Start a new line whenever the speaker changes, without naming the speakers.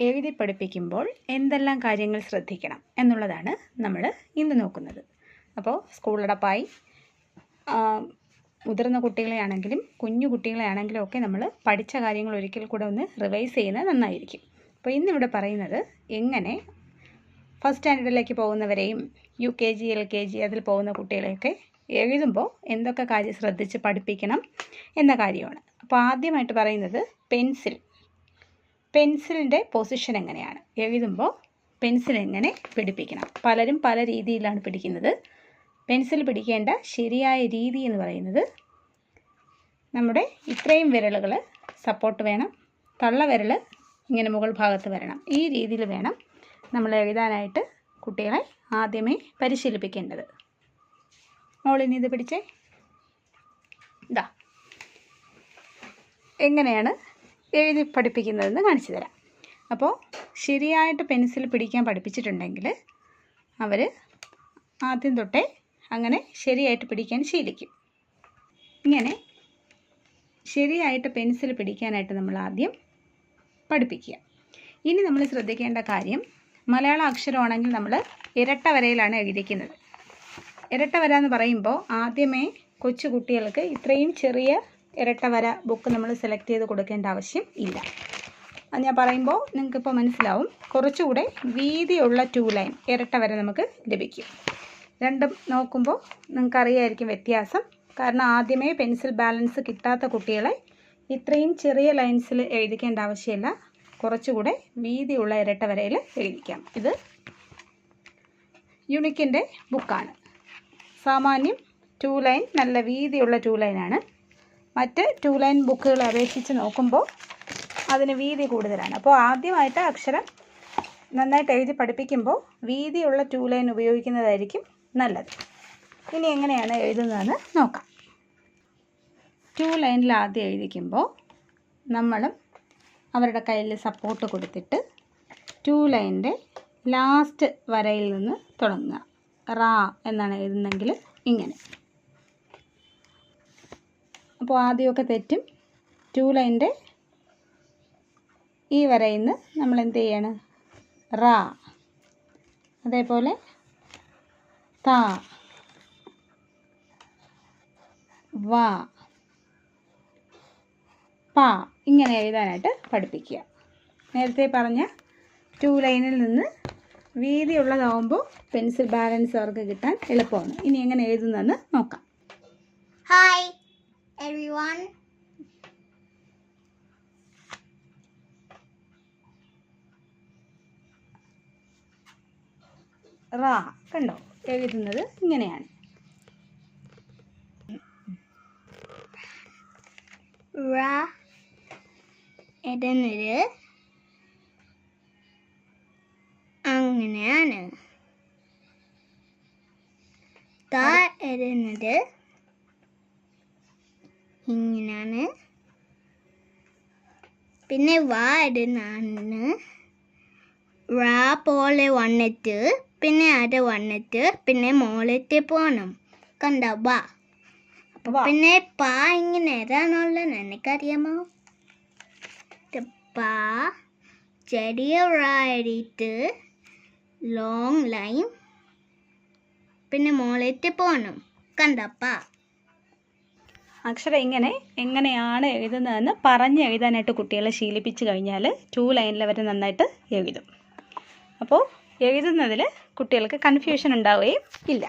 എഴുതി പഠിപ്പിക്കുമ്പോൾ എന്തെല്ലാം കാര്യങ്ങൾ ശ്രദ്ധിക്കണം എന്നുള്ളതാണ് നമ്മൾ ഇന്ന് നോക്കുന്നത്. അപ്പോൾ സ്കൂളടപ്പായി മുതിർന്ന കുട്ടികളെ ആണെങ്കിലും കുഞ്ഞു കുട്ടികളെ ആണെങ്കിലും ഒക്കെ നമ്മൾ പഠിച്ച കാര്യങ്ങൾ ഒരിക്കൽ കൂടെ ഒന്ന് റിവൈസ് ചെയ്യുന്നത് നന്നായിരിക്കും. അപ്പോൾ ഇന്നിവിടെ പറയുന്നത് എങ്ങനെ ഫസ്റ്റ് സ്റ്റാൻഡേർഡിലേക്ക് പോകുന്നവരെയും U K G L K G അതിൽ പോകുന്ന കുട്ടികളെയൊക്കെ എഴുതുമ്പോൾ എന്തൊക്കെ കാര്യം ശ്രദ്ധിച്ച് പഠിപ്പിക്കണം എന്ന കാര്യമാണ്. അപ്പോൾ ആദ്യമായിട്ട് പറയുന്നത് പെൻസിൽ പെൻസിലിന്റെ പൊസിഷൻ എങ്ങനെയാണ്? എഴുതുമ്പോൾ പെൻസിൽ എങ്ങനെ പിടിപ്പിക്കണം? പലരും പല രീതിയിലാണ് പിടിക്കുന്നത്. പെൻസിൽ പിടിക്കേണ്ട ശരിയായ രീതി എന്ന് പറയുന്നത് നമ്മുടെ ഇത്രയും വിരലുകൾ സപ്പോർട്ട് വേണം. തള്ള വിരൽ ഇങ്ങനെ മുകൾ ഭാഗത്ത് വരണം. ഈ രീതിയിൽ വേണം നമ്മൾ എഴുതാനായിട്ട് കുട്ടികളെ ആദ്യമേ പരിശീലിപ്പിക്കേണ്ടത്. മോളിനി ഇത് പിടിച്ചേ. ഇതാ എങ്ങനെയാണ് എഴുതി പഠിപ്പിക്കുന്നതെന്ന് കാണിച്ചു തരാം. അപ്പോൾ ശരിയായിട്ട് പെൻസിൽ പിടിക്കാൻ പഠിപ്പിച്ചിട്ടുണ്ടെങ്കിൽ അവർ ആദ്യം തൊട്ടേ അങ്ങനെ ശരിയായിട്ട് പിടിക്കാൻ ശീലിക്കും. ഇങ്ങനെ ശരിയായിട്ട് പെൻസിൽ പിടിക്കാനായിട്ട് നമ്മൾ ആദ്യം പഠിപ്പിക്കുക. ഇനി നമ്മൾ ശ്രദ്ധിക്കേണ്ട കാര്യം മലയാള അക്ഷരമാണെങ്കിൽ നമ്മൾ ഇരട്ട വരയിലാണ് എഴുതിക്കുന്നത് ഇരട്ട വര എന്ന് പറയുമ്പോൾ ആദ്യമേ കൊച്ചു കുട്ടികൾക്ക് ഇത്രയും ചെറിയ ഇരട്ട വര ബുക്ക് നമ്മൾ സെലക്ട് ചെയ്ത് കൊടുക്കേണ്ട ആവശ്യം ഇല്ല. അത് ഞാൻ പറയുമ്പോൾ നിങ്ങൾക്കിപ്പോൾ മനസ്സിലാവും. കുറച്ചുകൂടെ വീതിയുള്ള ടൂ ലൈൻ ഇരട്ട വര നമുക്ക് ലഭിക്കും. രണ്ടും നോക്കുമ്പോൾ നിങ്ങൾക്കറിയായിരിക്കും വ്യത്യാസം. കാരണം ആദ്യമേ പെൻസിൽ ബാലൻസ് കിട്ടാത്ത കുട്ടികളെ ഇത്രയും ചെറിയ ലൈൻസിൽ എഴുതിക്കേണ്ട ആവശ്യമില്ല. കുറച്ചുകൂടെ വീതിയുള്ള ഇരട്ട വരയിൽ എഴുതിക്കാം. ഇത് യുണിക്കിന്റെ ബുക്കാണ് സാമാന്യം ടൂ ലൈൻ നല്ല വീതിയുള്ള ടൂ ലൈനാണ് മറ്റ് ടു ലൈൻ ബുക്കുകളെ അപേക്ഷിച്ച് നോക്കുമ്പോൾ അതിന് വീതി കൂടുതലാണ്. അപ്പോൾ ആദ്യമായിട്ട് അക്ഷരം നന്നായിട്ട് എഴുതി പഠിപ്പിക്കുമ്പോൾ വീതിയുള്ള ടു ലൈൻ ഉപയോഗിക്കുന്നതായിരിക്കും നല്ലത്. ഇനി എങ്ങനെയാണ് എഴുതുന്നതെന്ന് നോക്കാം. ടു ലൈനിൽ ആദ്യം എഴുതിക്കുമ്പോൾ നമ്മളും അവരുടെ കയ്യിൽ സപ്പോർട്ട് കൊടുത്തിട്ട് ടു ലൈന്റെ ലാസ്റ്റ് വരയിൽ നിന്ന് തുടങ്ങുക. റാ എന്നാണ് എഴുതുന്നതെങ്കിൽ ഇങ്ങനെ. അപ്പോൾ ആദ്യമൊക്കെ തെറ്റും. ടു ലൈന്റെ ഈ വരയിൽ നിന്ന് നമ്മൾ എന്ത് ചെയ്യാണ്? റാ. അതേപോലെ താ. വാ. പാ. ഇങ്ങനെ എഴുതാനായിട്ട് പഠിപ്പിക്കുക. നേരത്തെ പറഞ്ഞ ടു ലൈനിൽ നിന്ന് വീതിയുള്ളതാവുമ്പോൾ പെൻസിൽ ബാലൻസ് അവർക്ക് കിട്ടാൻ എളുപ്പമാണ്. ഇനി എങ്ങനെ എഴുതുന്നതെന്ന് നോക്കാം.
Hi, everyone.
റാ കണ്ടോ? എഴുതുന്നത് ഇങ്ങനെയാണ്.
റ ഇടുന്നത് അങ്ങനെയാണ്. ത ഇടുന്നത് ഇങ്ങനെയാണ് പിന്നെ വാ ഇടുന്നാണ് റാ പോലെ വന്നിട്ട് പിന്നെ അത് വന്നിട്ട് പിന്നെ മോളിട്ട് പോകണം കണ്ടോ? വാ. പിന്നെ പാ ഇങ്ങനെ ഏതാണുള്ളത് എനിക്കറിയാമോ പാ ചെറിയ റായിട്ട് ലോങ് ലൈൻ പിന്നെ മോളിട്ട് പോകണം കണ്ടപ്പാ
അക്ഷരം ഇങ്ങനെ എങ്ങനെയാണ് എഴുതുന്നതെന്ന് പറഞ്ഞ് എഴുതാനായിട്ട് കുട്ടികളെ ശീലിപ്പിച്ച് കഴിഞ്ഞാൽ ടു ലൈനിൽ അവർ നന്നായിട്ട് എഴുതും. അപ്പോൾ എഴുതുന്നതിൽ കുട്ടികൾക്ക് കൺഫ്യൂഷൻ ഉണ്ടാവുകയും ഇല്ല.